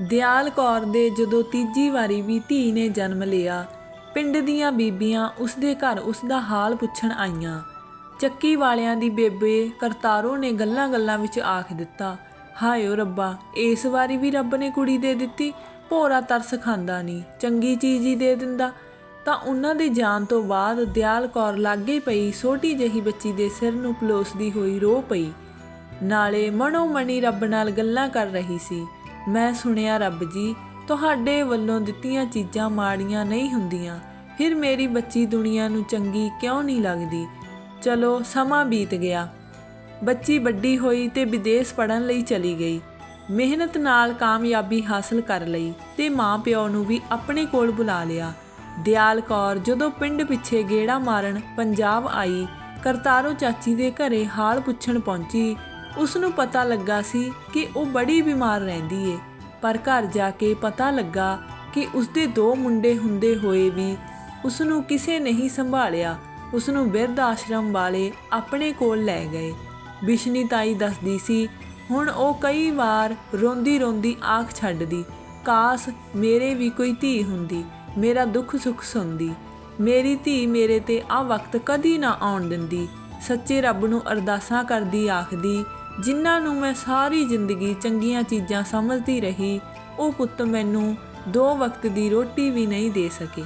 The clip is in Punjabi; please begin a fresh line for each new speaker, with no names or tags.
ਦਿਆਲ ਕੌਰ ਦੇ ਜਦੋਂ ਤੀਜੀ ਵਾਰੀ ਵੀ ਧੀ ਨੇ ਜਨਮ ਲਿਆ, ਪਿੰਡ ਦੀਆਂ ਬੀਬੀਆਂ ਉਸਦੇ ਘਰ ਉਸਦਾ ਹਾਲ ਪੁੱਛਣ ਆਈਆਂ। ਚੱਕੀ ਵਾਲਿਆਂ ਦੀ ਬੇਬੇ ਕਰਤਾਰੋ ਨੇ ਗੱਲਾਂ-ਗੱਲਾਂ ਵਿੱਚ ਆਖ ਦਿੱਤਾ ਹਾਇਓ ਰੱਬਾ, ਇਸ ਵਾਰੀ ਵੀ ਰੱਬ ਨੇ ਕੁੜੀ ਦੇ ਦਿੱਤੀ, ਭੋਰਾ ਤਰਸ ਖਾਂਦਾ ਨਹੀਂ ਚੰਗੀ ਚੀਜ਼ ਹੀ ਦੇ ਦਿੰਦਾ। ਤਾਂ ਉਹਨਾਂ ਦੇ ਜਾਣ ਤੋਂ ਬਾਅਦ ਦਿਆਲ ਕੌਰ ਲਾਗੇ ਪਈ ਛੋਟੀ ਜਿਹੀ ਬੱਚੀ ਦੇ ਸਿਰ ਨੂੰ ਪਲੋਸਦੀ ਹੋਈ ਰੋ ਪਈ। ਨਾਲੇ ਮਨੋ ਮਣੀ ਰੱਬ ਨਾਲ ਗੱਲਾਂ ਕਰ ਰਹੀ ਸੀ। ਮੈਂ ਸੁਣਿਆ ਰੱਬ ਜੀ, ਤੁਹਾਡੇ ਵੱਲੋਂ ਦਿੱਤੀਆਂ ਚੀਜ਼ਾਂ ਮਾੜੀਆਂ ਨਹੀਂ ਹੁੰਦੀਆਂ। ਫਿਰ ਮੇਰੀ ਬੱਚੀ ਦੁਨੀਆ ਨੂੰ ਚੰਗੀ ਕਿਉਂ ਨਹੀਂ ਲੱਗਦੀ? ਚਲੋ, ਸਮਾਂ ਬੀਤ ਗਿਆ। ਬੱਚੀ ਵੱਡੀ ਹੋਈ ਤੇ ਵਿਦੇਸ਼ ਪੜਨ ਲਈ ਚਲੀ ਗਈ। ਮਿਹਨਤ ਨਾਲ ਕਾਮਯਾਬੀ ਹਾਸਲ ਕਰ ਲਈ ਤੇ ਮਾਂ-ਪਿਓ ਨੂੰ ਵੀ ਆਪਣੇ ਕੋਲ ਬੁਲਾ ਲਿਆ। ਦਿਆਲ ਕੌਰ ਜਦੋਂ ਪਿੰਡ ਪਿੱਛੇ ਗੇੜਾ ਮਾਰਨ ਪੰਜਾਬ ਆਈ, ਕਰਤਾਰੋ ਚਾਚੀ ਦੇ ਘਰੇ ਹਾਲ ਪੁੱਛਣ ਪਹੁੰਚੀ ਉਸ ਨੂੰ ਪਤਾ ਲੱਗਾ ਸੀ ਕਿ ਉਹ ਬੜੀ ਬਿਮਾਰ ਰਹਿੰਦੀ ਏ, ਪਰ ਘਰ ਜਾ ਕੇ ਪਤਾ ਲੱਗਾ ਕਿ ਉਸਦੇ ਦੋ ਮੁੰਡੇ ਹੁੰਦੇ ਹੋਏ ਵੀ ਉਸ ਨੂੰ ਕਿਸੇ ਨਹੀਂ ਸੰਭਾਲਿਆ ਉਸ ਨੂੰ ਬਿਰਧ ਆਸ਼ਰਮ ਵਾਲੇ ਆਪਣੇ ਕੋਲ ਲੈ ਗਏ। ਬਿਸ਼ਨੀ ਤਾਈ ਦੱਸਦੀ ਸੀ, ਹੁਣ ਉਹ ਕਈ ਵਾਰ ਰੋਂਦੀ ਰੋਂਦੀ ਆਖ ਛੱਡਦੀ, ਕਾਸ ਮੇਰੇ ਵੀ ਕੋਈ ਧੀ ਹੁੰਦੀ, ਮੇਰਾ ਦੁੱਖ ਸੁੱਖ ਸੁਣਦੀ, ਮੇਰੀ ਧੀ ਮੇਰੇ ਤੇ ਆ ਵਕਤ ਕਦੀ ਨਾ ਆਉਣ ਦਿੰਦੀ, ਸੱਚੇ ਰੱਬ ਨੂੰ ਅਰਦਾਸਾਂ ਕਰਦੀ ਆਖਦੀ ਜਿਨ੍ਹਾਂ ਨੂੰ ਮੈਂ ਸਾਰੀ ਜ਼ਿੰਦਗੀ ਚੰਗੀਆਂ ਚੀਜ਼ਾਂ ਸਮਝਦੀ ਰਹੀ, ਉਹ ਪੁੱਤ ਮੈਨੂੰ ਦੋ ਵਕਤ ਦੀ ਰੋਟੀ ਵੀ ਨਹੀਂ ਦੇ ਸਕੇ।